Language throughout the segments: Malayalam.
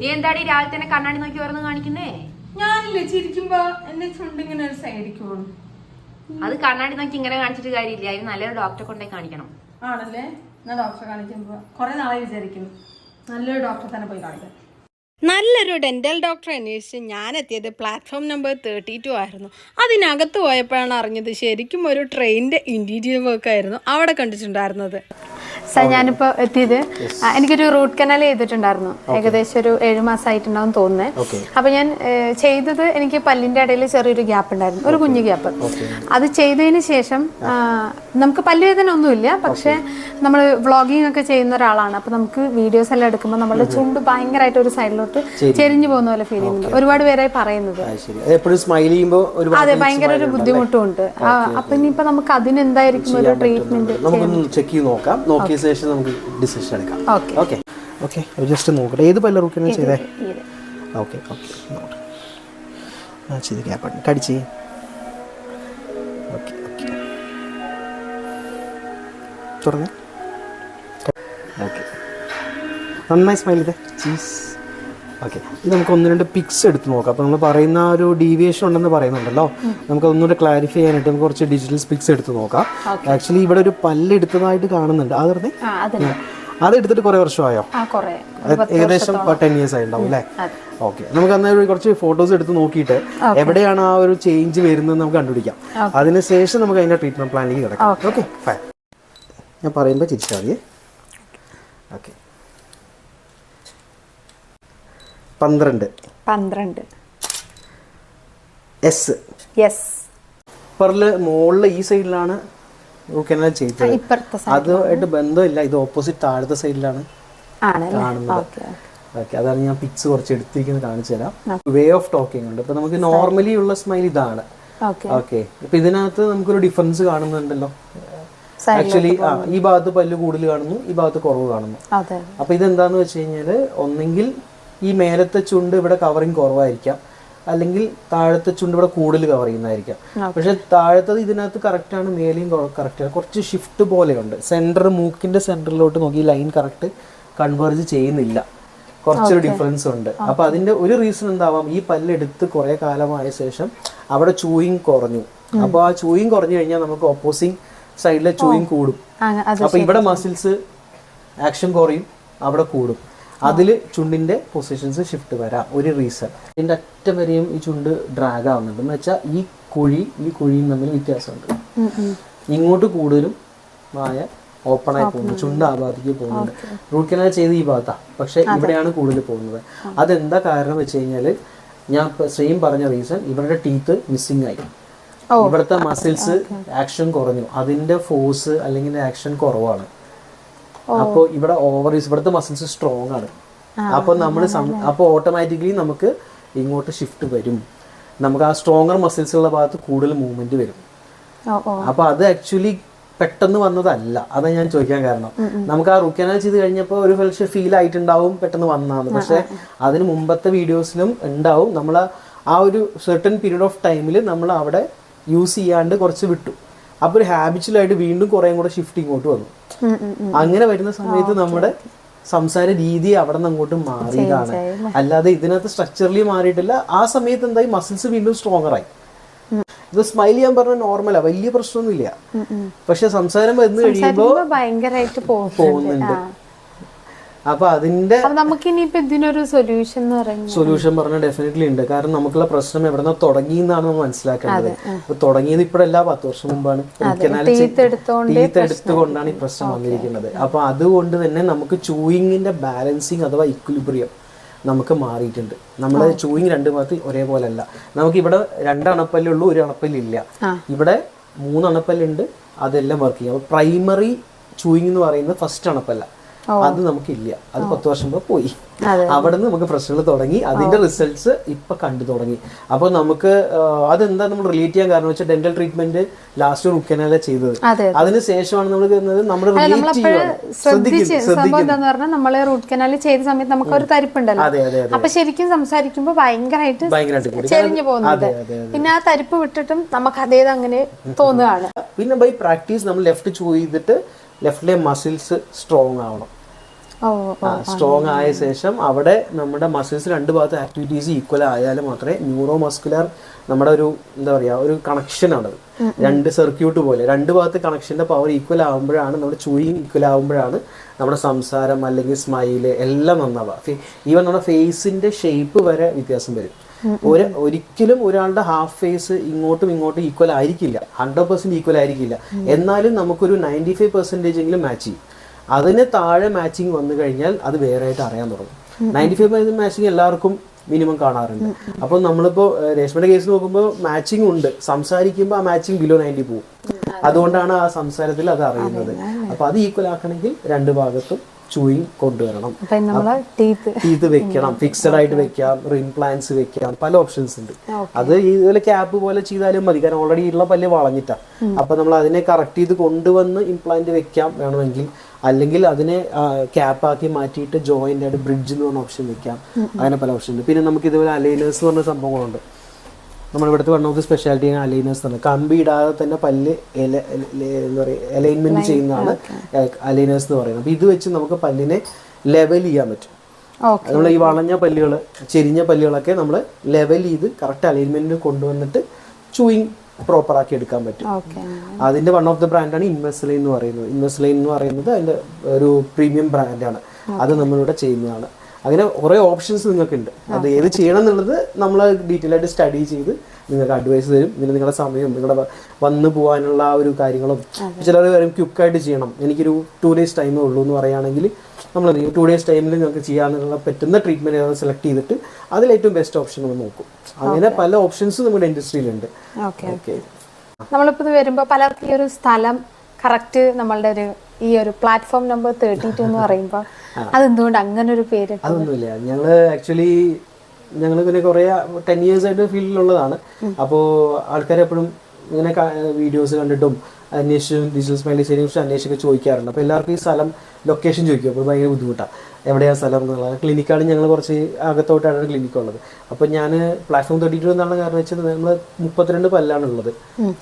നീ എന്താടി രാവിലെ തന്നെ കണ്ണാടി നോക്കി വരുന്ന കാണിക്കുന്നേ? ഞാനില്ലേ ചിരിക്കുമ്പോ എന്റെ ചുണ്ടിങ്ങനെ ഒരു സൈഡിക്ക് അത് കണ്ണാടി നോക്കി ഇങ്ങനെ കാണിച്ചിട്ട് കാര്യമില്ല. അതിന് നല്ലൊരു ഡോക്ടറെ കൊണ്ടുപോയി കാണിക്കണം. ആണല്ലേ? ഞാൻ ഡോക്ടറെ കാണിക്കുമ്പോ കുറെ നാളെ വിചാരിക്കുന്നു. നല്ലൊരു ഡോക്ടറെ തന്നെ പോയി കാണിക്കാം. നല്ലൊരു ഡെന്റൽ ഡോക്ടറെ അന്വേഷിച്ച് ഞാൻ എത്തിയത് പ്ലാറ്റ്ഫോം നമ്പർ തേർട്ടി ടു ആയിരുന്നു. അതിനകത്ത് പോയപ്പോഴാണ് അറിഞ്ഞത് ശരിക്കും ഒരു ട്രെയിനിന്റെ ഇന്റീരിയർ വർക്ക് ആയിരുന്നു അവിടെ കണ്ടിട്ടുണ്ടായിരുന്നത്. സാർ ഞാനിപ്പോൾ എത്തിയത്. എനിക്കൊരു റൂട്ട് കനാൽ ചെയ്തിട്ടുണ്ടായിരുന്നു. ഏകദേശം ഒരു ഏഴ് മാസമായിട്ടുണ്ടാവും തോന്നുന്നത് അപ്പൊ ഞാൻ ചെയ്തത് എനിക്ക് പല്ലിന്റെ ഇടയിൽ ചെറിയൊരു ഗ്യാപ്പ് ഉണ്ടായിരുന്നു. ഒരു കുഞ്ഞു ഗ്യാപ്പ്. അത് ചെയ്തതിന് ശേഷം നമുക്ക് പല്ലുവേദന ഒന്നുമില്ല. പക്ഷെ നമ്മൾ വ്ളോഗിങ് ഒക്കെ ചെയ്യുന്ന ഒരാളാണ്. അപ്പൊ നമുക്ക് വീഡിയോസ് എല്ലാം എടുക്കുമ്പോൾ നമ്മുടെ ചുണ്ട് ഭയങ്കരമായിട്ട് ഒരു സൈഡിലോട്ട് ചെരിഞ്ഞു പോകുന്ന പോലെ ഫീൽ ചെയ്യുന്നുണ്ട്. ഒരുപാട് പേരായി പറയുന്നത്. അത് ഭയങ്കര ഒരു ബുദ്ധിമുട്ടും ഉണ്ട് അപ്പൊ ഇനിയിപ്പോ നമുക്ക് അതിനെന്തായിരിക്കും ഒരു ട്രീറ്റ്മെന്റ് നമുക്കൊന്ന് ചെക്ക് ചെയ്ത് നോക്കാം. നോക്കിയ ശേഷം നമുക്ക് ഡിസിഷൻ എടുക്കാം. ഓക്കെ ഓക്കെ ഓക്കെ ജസ്റ്റ് നോക്കട്ടെ. ഏത് പല്ല റുക്കിനാ ചെയ്തേ? ഓക്കെ ഓക്കെ നോക്കട്ടെ. ആ ചെയ്ത് ഗ്യാപ്പ് കടിച്ച് ഓക്കെ ഓക്കെ തുറന്നേ ഓക്കെ നന്നായി സ്മൈൽ ചെയ്തേ. ചീസ് ഓക്കെ ഇത് നമുക്ക് ഒന്ന് രണ്ട് പിക്സ് എടുത്ത് നോക്കാം. അപ്പോൾ നമ്മൾ പറയുന്ന ഒരു ഡീവിയേഷൻ ഉണ്ടെന്ന് പറയുന്നുണ്ടല്ലോ. നമുക്ക് ഒന്നുകൂടെ ക്ലാരിഫൈ ചെയ്യാനായിട്ട് നമുക്ക് കുറച്ച് ഡിജിറ്റൽ പിക്സ് എടുത്ത് നോക്കാം. ആക്ച്വലി ഇവിടെ ഒരു പല്ല് എടുത്തതായിട്ട് കാണുന്നുണ്ട്. അത് പറഞ്ഞേ? ആ അത് എടുത്തിട്ട് കുറേ വർഷമായോ? ഏകദേശം ടെൻ ഇയേഴ്സ് ആയിട്ടുണ്ടാവും അല്ലേ? ഓക്കെ നമുക്ക് അന്നേരം കുറച്ച് ഫോട്ടോസ് എടുത്ത് നോക്കിയിട്ട് എവിടെയാണ് ആ ഒരു ചേഞ്ച് വരുന്നത് നമുക്ക് കണ്ടുപിടിക്കാം. അതിനുശേഷം നമുക്ക് അതിന്റെ ട്രീറ്റ്മെന്റ് പ്ലാനിലേക്ക് കിടക്കാം. ഓക്കെ ഫൈൻ ഞാൻ പറയുമ്പോൾ ചിരിച്ചാൽ മതിയേ. ഓക്കെ പന്ത്രണ്ട്. പന്ത്രണ്ട്. എസ് യെസ് പെർൽ മുകളിൽ ഈ സൈഡിലാണ് കനാൽ ചെയ്തത്. ഇപ്പുറത്തെ അതുമായിട്ട് ബന്ധമില്ല. ഇത് ഓപ്പോസിറ്റ് താഴത്തെ സൈഡിലാണ് ആണല്ലേ? കാണുന്നത്. Okay okay. അതാണ് ഞാൻ പിക്സ് കുറച്ച് എടുത്തിരിക്കുന്നത് കാണിച്ചു തരാം. വേ ഓഫ് ടോക്കിംഗ് ഉണ്ട്. ഇപ്പൊ നമുക്ക് നോർമലി ഉള്ള സ്മൈൽ ഇതാണ്. ഓക്കെ. ഓക്കെ. ഇപ്പൊ ഇതിനകത്ത് നമുക്കൊരു ഡിഫറൻസ് കാണുന്നുണ്ടല്ലോ. ആക്ച്വലി ആ ഈ ഭാഗത്ത് പല്ല് കൂടുതൽ കാണുന്നു ഈ ഭാഗത്ത് കുറവ് കാണുന്നു. അതെ. അപ്പൊ ഇതെന്താന്ന് വെച്ച് കഴിഞ്ഞാൽ ഒന്നെങ്കിൽ ഈ മേലത്തെ ചുണ്ട് ഇവിടെ കവറിങ് കുറവായിരിക്കാം. അല്ലെങ്കിൽ താഴത്തെ ചുണ്ട് ഇവിടെ കൂടുതൽ കവർ ചെയ്യുന്നതായിരിക്കാം. പക്ഷെ താഴത്തത് ഇതിനകത്ത് കറക്റ്റ് ആണ് മേലെയും കറക്റ്റ് ആണ്. കുറച്ച് ഷിഫ്റ്റ് പോലെയുണ്ട്. സെന്റർ മൂക്കിന്റെ സെന്ററിലോട്ട് നോക്കി ലൈൻ കറക്റ്റ് കൺവേർജ് ചെയ്യുന്നില്ല. കുറച്ചൊരു ഡിഫറൻസ് ഉണ്ട്. അപ്പൊ അതിന്റെ ഒരു റീസൺ എന്താവാം? ഈ പല്ലെടുത്ത് കുറെ കാലമായ ശേഷം അവിടെ ചൂയിങ് കുറഞ്ഞു. അപ്പോൾ ആ ചൂയിങ് കുറഞ്ഞു കഴിഞ്ഞാൽ നമുക്ക് ഓപ്പോസിങ് സൈഡിലെ ചൂയിങ് കൂടും. അപ്പോൾ അപ്പൊ ഇവിടെ മസിൽസ് ആക്ഷൻ കുറയും അവിടെ കൂടും. അതിൽ ചുണ്ടിന്റെ പൊസിഷൻസ് ഷിഫ്റ്റ് വരാം. ഒരു റീസൺ ഇതിന്റെ അറ്റം വരെയും ഈ ചുണ്ട് ഡ്രാഗ് ആവുന്നുണ്ട്. എന്ന് വെച്ചാൽ ഈ കുഴി ഈ കുഴിയും തമ്മിൽ വ്യത്യാസമുണ്ട്. ഇങ്ങോട്ട് കൂടുതലും വായ ഓപ്പൺ ആയി പോകുന്നു. ചുണ്ട് ആ ഭാഗത്തേക്ക് പോകുന്നുണ്ട്. റൂട്ട് കനാൽ ചെയ്ത് ഈ ഭാഗത്താണ് പക്ഷേ ഇവിടെയാണ് കൂടുതൽ പോകുന്നത്. അതെന്താ കാരണം വെച്ച് കഴിഞ്ഞാൽ ഞാൻ സെയിം പറഞ്ഞ റീസൺ ഇവരുടെ ടീത്ത് മിസ്സിങ് ആയി. ഇവിടുത്തെ മസിൽസ് ആക്ഷൻ കുറഞ്ഞു. അതിന്റെ ഫോഴ്സ് അല്ലെങ്കിൽ ആക്ഷൻ കുറവാണ്. അപ്പോൾ ഇവിടെ ഓവർ ഇവിടുത്തെ മസിൽസ് സ്ട്രോങ് ആണ്. അപ്പോൾ നമ്മൾ അപ്പോൾ ഓട്ടോമാറ്റിക്കലി നമുക്ക് ഇങ്ങോട്ട് ഷിഫ്റ്റ് വരും. നമുക്ക് ആ സ്ട്രോങ്ങർ മസിൽസ് ഉള്ള ഭാഗത്ത് കൂടുതൽ മൂവ്മെന്റ് വരും. ഓ ഓ. അപ്പൊ അത് ആക്ച്വലി പെട്ടെന്ന് വന്നതല്ല. അതാ ഞാൻ ചോദിക്കാൻ കാരണം. നമുക്ക് ആ റുക്കനാൽ ചെയ്ത് കഴിഞ്ഞപ്പോൾ ഒരു പക്ഷെ ഫീൽ ആയിട്ടുണ്ടാവും പെട്ടെന്ന് വന്നാന്ന് പക്ഷെ അതിന് മുമ്പത്തെ വീഡിയോസിലും ഉണ്ടാവും. നമ്മൾ ആ ഒരു സെർട്ടൺ പീരീഡ് ഓഫ് ടൈമിൽ നമ്മൾ അവിടെ യൂസ് ചെയ്യാണ്ട് കുറച്ച് വിട്ടു. അപ്പൊ ഒരു ഹാബിച്വലായിട്ട് വീണ്ടും കുറേം കൂടെ ഷിഫ്റ്റ് ഇങ്ങോട്ട് വന്നു. അങ്ങനെ വരുന്ന സമയത്ത് നമ്മുടെ സംസാര രീതി അവിടെ നിന്ന് അങ്ങോട്ട് മാറിയതാണ്. അല്ലാതെ ഇതിനകത്ത് സ്ട്രക്ചറലി മാറിയിട്ടില്ല. ആ സമയത്ത് എന്തായി? മസിൽസ് വീണ്ടും സ്ട്രോങ്ങർ ആയി. ഇത് സ്മൈൽ ചെയ്യാൻ പറഞ്ഞ നോർമലാ വലിയ പ്രശ്നമൊന്നുമില്ല. പക്ഷെ സംസാരം വന്നു കഴിയുമ്പോ ഇപ്പൊ ഭയങ്കരമായിട്ട് പോകുന്നുണ്ട്. പോകുന്നുണ്ട്. അപ്പൊ അതിന്റെ നമുക്ക് ഇനിയിപ്പോ ഇതിനൊരു സൊല്യൂഷൻ സൊല്യൂഷൻ പറഞ്ഞാൽ ഡെഫിനറ്റ്ലി ഉണ്ട്. കാരണം നമുക്കുള്ള പ്രശ്നം എവിടെ തുടങ്ങി എന്നാണ് നമ്മൾ മനസ്സിലാക്കേണ്ടത്. അപ്പൊ തുടങ്ങിയത് ഇപ്പോഴല്ല പത്ത് വർഷം മുമ്പാണ്. തീത്തെടുത്തുകൊണ്ടാണ് എടുത്തോണ്ടേ ടീത്ത് എടുത്തുകൊണ്ടാണ് ഈ പ്രശ്നം വന്നിരിക്കുന്നത്. അപ്പൊ അതുകൊണ്ട് തന്നെ നമുക്ക് ചൂയിങ്ങിന്റെ ബാലൻസിങ് അഥവാ ഇക്വിലിബ്രിയം നമുക്ക് മാറിയിട്ടുണ്ട്. നമ്മുടെ ചൂയിങ് രണ്ട് ഭാഗത്ത് ഒരേപോലെ അല്ല നമുക്ക് ഇവിടെ രണ്ട് അണപ്പല്ലേ ഉള്ളൂ ഒരു അണപ്പല്ലില്ല. ഇവിടെ മൂന്ന് അണപ്പല്ലുണ്ട് അതെല്ലാം വർക്ക് ചെയ്യും. അപ്പൊ പ്രൈമറി ചൂയിങ് എന്ന് പറയുന്നത് ഫസ്റ്റ് അണപ്പല്ല. അത് നമുക്കില്ല. അത് പത്ത് വർഷം മുമ്പ് പോയി. അവിടെ നിന്ന് നമുക്ക് പ്രശ്നങ്ങൾ തുടങ്ങി. അതിന്റെ റിസൾട്ട്സ് ഇപ്പൊ കണ്ടു തുടങ്ങി. അപ്പൊ നമുക്ക് അതെന്താ നമ്മൾ റിലേറ്റ് ചെയ്യാൻ കാരണം വെച്ചാൽ ഡെന്റൽ ട്രീറ്റ്മെന്റ് ലാസ്റ്റ് റുക്കനല്ല ചെയ്തത്. അതെ. അതിന് ശേഷമാണ് നമ്മൾ നമ്മൾ പറഞ്ഞാൽ നമ്മൾ റൂട്ട് കനാൽ ചെയ്ത സമയത്ത് നമുക്ക് ഒരു തരിപ്പുണ്ടല്ലോ. അപ്പൊ ശരിക്കും സംസാരിക്കുമ്പോ ഭയങ്കരമായിട്ട് ചെരിഞ്ഞു അതെ പിന്നെ ആ തരിപ്പ് വിട്ടിട്ടും നമുക്ക് അതേത് അങ്ങനെ തോന്നുകയാണ്. പിന്നെ ബൈ പ്രാക്ടീസ് നമ്മൾ ലെഫ്റ്റ് ചൂ ചെയ്തിട്ട് ലെഫ്റ്റിലെ മസിൽസ് സ്ട്രോങ് ആവണം. സ്ട്രോങ് ആയ ശേഷം അവിടെ നമ്മുടെ മസിൽസ് രണ്ട് ഭാഗത്ത് ആക്ടിവിറ്റീസ് ഈക്വൽ ആയാൽ മാത്രമേ ന്യൂറോ മസ്കുലർ നമ്മുടെ ഒരു എന്താ പറയുക ഒരു കണക്ഷൻ ആണ്. രണ്ട് സർക്യൂട്ട് പോലെ. രണ്ട് ഭാഗത്ത് കണക്ഷന്റെ പവർ ഈക്വൽ ആകുമ്പോഴാണ് നമ്മുടെ ചൂയിങ് ഈക്വൽ ആകുമ്പോഴാണ് നമ്മുടെ സംസാരം അല്ലെങ്കിൽ സ്മൈൽ എല്ലാം നന്നാവുക. ഈവൻ നമ്മുടെ ഫേസിന്റെ ഷേപ്പ് വരെ വ്യത്യാസം വരും. ഒരു ഒരിക്കലും ഒരാളുടെ ഹാഫ് ഫേസ് ഇങ്ങോട്ടും ഇങ്ങോട്ടും ഈക്വൽ ആയിരിക്കില്ല. ഹൺഡ്രഡ് പെർസെന്റ് ഈക്വൽ ആയിരിക്കില്ല. എന്നാലും നമുക്കൊരു നയന്റി ഫൈവ് പെർസെന്റേജ് എങ്കിലും മാച്ച് ചെയ്യും. അതിന് താഴെ മാച്ചിങ് വന്നു കഴിഞ്ഞാൽ അത് വേറെ ആയിട്ട് അറിയാൻ തുടങ്ങും. നയന്റി ഫൈവ് പെർസെന്റ് മാച്ചിങ് എല്ലാവർക്കും മിനിമം കാണാറുണ്ട്. അപ്പോൾ നമ്മളിപ്പോൾ രേഷ്മയുടെ കേസ് നോക്കുമ്പോൾ മാച്ചിങ് ഉണ്ട്. സംസാരിക്കുമ്പോൾ ആ മാച്ചിങ് ബിലോ നയന്റി പോകും അതുകൊണ്ടാണ് ആ സംസാരത്തിൽ അത് അറിയുന്നത്. അപ്പോൾ അത്. ഈക്വൽ ആക്കണമെങ്കിൽ രണ്ട് ഭാഗത്തും ചൂയിങ് കൊണ്ടുവരണം. ടീത്ത് വെക്കണം ഫിക്സഡ് ആയിട്ട് വെക്കാം റിൻ പ്ലാൻസ് വെക്കാം പല ഓപ്ഷൻസ് ഉണ്ട്. അത് ഇതുപോലെ ക്യാപ്പ് പോലെ ചെയ്താലും മതി. കാരണം ഓൾറെഡി ഉള്ള പല്ല് വളഞ്ഞിട്ടാ. അപ്പൊ നമ്മൾ അതിനെ കറക്റ്റ് ചെയ്ത് കൊണ്ടുവന്ന് ഇംപ്ലാന്റ് വെക്കാം വേണമെങ്കിൽ അല്ലെങ്കിൽ അതിനെ ക്യാപ്പ് ആക്കി മാറ്റിയിട്ട് ജോയിന്റ് ആയിട്ട് ബ്രിഡ്ജ് എന്ന് പറഞ്ഞ ഓപ്ഷൻ വെക്കാം. അങ്ങനെ പല ഓപ്ഷൻ ഉണ്ട്. പിന്നെ നമുക്ക് ഇതുപോലെ അലൈനേഴ്സ് എന്ന് പറഞ്ഞ സംഭവങ്ങളുണ്ട്. നമ്മൾ ഇവിടുത്തെ വൺ ഓഫ് ദി സ്പെഷ്യാലിറ്റി ആണ് അലൈനേഴ്സ് തന്നെ കമ്പി ഇടാതെ തന്നെ പല്ല് എന്താ പറയുക അലൈൻമെന്റ് ചെയ്യുന്നതാണ് അലൈനേഴ്സ് എന്ന് പറയുന്നത്. അപ്പോൾ ഇത് വെച്ച് നമുക്ക് പല്ലിനെ ലെവൽ ചെയ്യാൻ പറ്റും. നമ്മൾ ഈ വളഞ്ഞ പല്ലുകൾ ചെരിഞ്ഞ പല്ലുകളൊക്കെ നമ്മൾ ലെവൽ ചെയ്ത് കറക്റ്റ് അലൈൻമെന്റിന് കൊണ്ടുവന്നിട്ട് ചൂയിങ് പ്രോപ്പർ ആക്കി എടുക്കാൻ പറ്റും. അതിന്റെ വൺ ഓഫ് ദ ബ്രാൻഡാണ് ഇൻവെസ്ലൈൻ എന്ന് പറയുന്നത്. ഇൻവെസ്ലൈൻ എന്ന് പറയുന്നത് അതിന്റെ ഒരു പ്രീമിയം ബ്രാൻഡാണ് അത് നമ്മളിവിടെ ചെയ്യുന്നതാണ്. അങ്ങനെ കുറേ ഓപ്ഷൻസ് നിങ്ങൾക്കുണ്ട്. അത് ഏത് ചെയ്യണം എന്നുള്ളത് നമ്മൾ ഡീറ്റെയിൽ ആയിട്ട് സ്റ്റഡി ചെയ്ത് നിങ്ങൾക്ക് അഡ്വൈസ് തരും. പിന്നെ നിങ്ങളുടെ സമയം നിങ്ങളുടെ വന്ന് പോകാനുള്ള ആ ഒരു കാര്യങ്ങളും. ചിലർ പറയും ക്യുക്കായിട്ട് ചെയ്യണം. എനിക്കൊരു ടു ഡേയ്സ് ടൈമേ ഉള്ളൂ എന്ന് പറയുകയാണെങ്കിൽ നമ്മൾ ടു ഡേയ്സ് ടൈമിൽ നിങ്ങൾക്ക് ചെയ്യാനുള്ള പറ്റുന്ന ട്രീറ്റ്മെന്റ് ഏതാണ് സെലക്ട് ചെയ്തിട്ട് അതിൽ ഏറ്റവും ബെസ്റ്റ് ഓപ്ഷൻ നമ്മൾ നോക്കും. അങ്ങനെ പല ഓപ്ഷൻസ് നമ്മുടെ ഇൻഡസ്ട്രിയിലുണ്ട് ഓക്കെ നമ്മളിപ്പോൾ ഇത് വരുമ്പോൾ പലർക്കും ഈ ഒരു സ്ഥലം കറക്റ്റ് നമ്മളുടെ ഒരു ഈ ഒരു പ്ലാറ്റ്ഫോം നമ്പർ തേർട്ടി ടു എന്ന് പറയുമ്പോൾ അതെന്തുകൊണ്ട് അങ്ങനെ ഒരു പേര് അതൊന്നുമില്ല. ഞങ്ങൾ ആക്ച്വലി ഞങ്ങൾ പിന്നെ കുറേ ടെൻ ഇയേഴ്സ് ആയിട്ട് ഫീൽഡിലുള്ളതാണ്. അപ്പോൾ ആൾക്കാർ എപ്പോഴും ഇങ്ങനെ വീഡിയോസ് കണ്ടിട്ടും അന്വേഷിച്ചും ഡിജിറ്റൽ സ്മൈലീസിനെ കുറിച്ച് അന്വേഷിച്ചൊക്കെ ചോദിക്കാറുണ്ട്. അപ്പോൾ എല്ലാവർക്കും ഈ സ്ഥലം ലൊക്കേഷൻ ചോദിക്കും. അപ്പോൾ ഭയങ്കര ബുദ്ധിമുട്ടാണ് എവിടെയാണ് സ്ഥലം എന്നുള്ളത് ക്ലിനിക്കാണ് ഞങ്ങൾ കുറച്ച് അകത്തോട്ടാണ് ക്ലിനിക്ക് ഉള്ളത്. അപ്പോൾ ഞാൻ പ്ലാറ്റ്ഫോം തേർട്ടി ടു എന്നുള്ള കാരണം വെച്ചാൽ നമ്മൾ മുപ്പത്തിരണ്ട് പല്ലാണ് ഉള്ളത്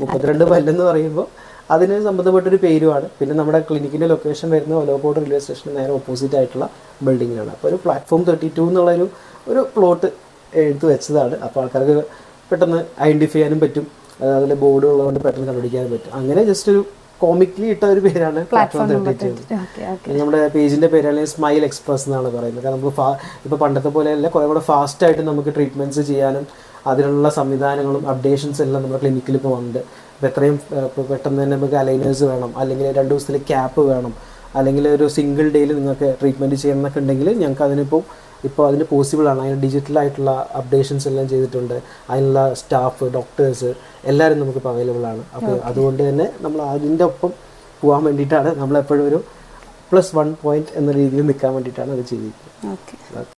മുപ്പത്തിരണ്ട് പല്ലെന്ന് പറയുമ്പോൾ അതിന് സംബന്ധപ്പെട്ടൊരു പേരുമാണ് പിന്നെ നമ്മുടെ ക്ലിനിക്കിന്റെ ലൊക്കേഷൻ വരുന്ന ഒലോപോട്ട് റെയിൽവേ സ്റ്റേഷന് നേരെ ഓപ്പോസിറ്റ് ആയിട്ടുള്ള ബിൽഡിങ്ങിലാണ്. അപ്പോൾ ഒരു പ്ലാറ്റ്ഫോം തേർട്ടി ടു എന്നുള്ളൊരു ഒരു പ്ലോട്ട് എടുത്തു വെച്ചതാണ്. അപ്പോൾ ആൾക്കാർക്ക് പെട്ടെന്ന് ഐഡന്റിഫൈ ചെയ്യാനും പറ്റും. അത് അതിൽ ബോർഡ് ഉള്ളതുകൊണ്ട് പെട്ടെന്ന് കണ്ടുപിടിക്കാനും പറ്റും. അങ്ങനെ ജസ്റ്റ് ഒരു കോമിക്കലി ഇട്ട ഒരു പേരാണ് പ്ലാറ്റ്ഫോം തേർട്ടി ടു നമ്മുടെ പേജിന്റെ പേര് അല്ലെങ്കിൽ സ്മൈൽ എക്സ്പ്രസ് എന്നാണ് പറയുന്നത്. കാരണം നമുക്ക് ഫാ ഇപ്പോൾ പണ്ടത്തെ പോലെയല്ല കുറേ കൂടെ ഫാസ്റ്റ് ആയിട്ട് നമുക്ക് ട്രീറ്റ്മെന്റ്സ് ചെയ്യാനും അതിനുള്ള സംവിധാനങ്ങളും അപ്ഡേഷൻസ് എല്ലാം നമ്മുടെ ക്ലിനിക്കിൽ ഇപ്പോൾ ഉണ്ട് ഇപ്പോൾ എത്രയും പെട്ടെന്ന് തന്നെ നമുക്ക് അലൈനേഴ്സ് വേണം അല്ലെങ്കിൽ രണ്ട് ദിവസത്തിൽ ക്യാപ്പ് വേണം അല്ലെങ്കിൽ ഒരു സിംഗിൾ ഡേയിൽ നിങ്ങൾക്ക് ട്രീറ്റ്മെന്റ് ചെയ്യണമെന്നൊക്കെ ഉണ്ടെങ്കിൽ ഞങ്ങൾക്ക് അതിനിപ്പോൾ ഇപ്പോൾ അതിന് പോസിബിൾ ആണ്. അതിന് ഡിജിറ്റൽ ആയിട്ടുള്ള അപ്ഡേഷൻസ് എല്ലാം ചെയ്തിട്ടുണ്ട്. അതിനുള്ള സ്റ്റാഫ് ഡോക്ടേഴ്സ് എല്ലാവരും നമുക്കിപ്പോൾ അവൈലബിൾ ആണ്. അപ്പോൾ അതുകൊണ്ട് തന്നെ നമ്മൾ അതിന്റെ ഒപ്പം പോകാൻ വേണ്ടിയിട്ടാണ് നമ്മളെപ്പോഴും ഒരു പ്ലസ് വൺ പോയിന്റ് എന്ന രീതിയിൽ നിൽക്കാൻ വേണ്ടിയിട്ടാണ് അത് ചെയ്തിരിക്കുന്നത്. ഓക്കെ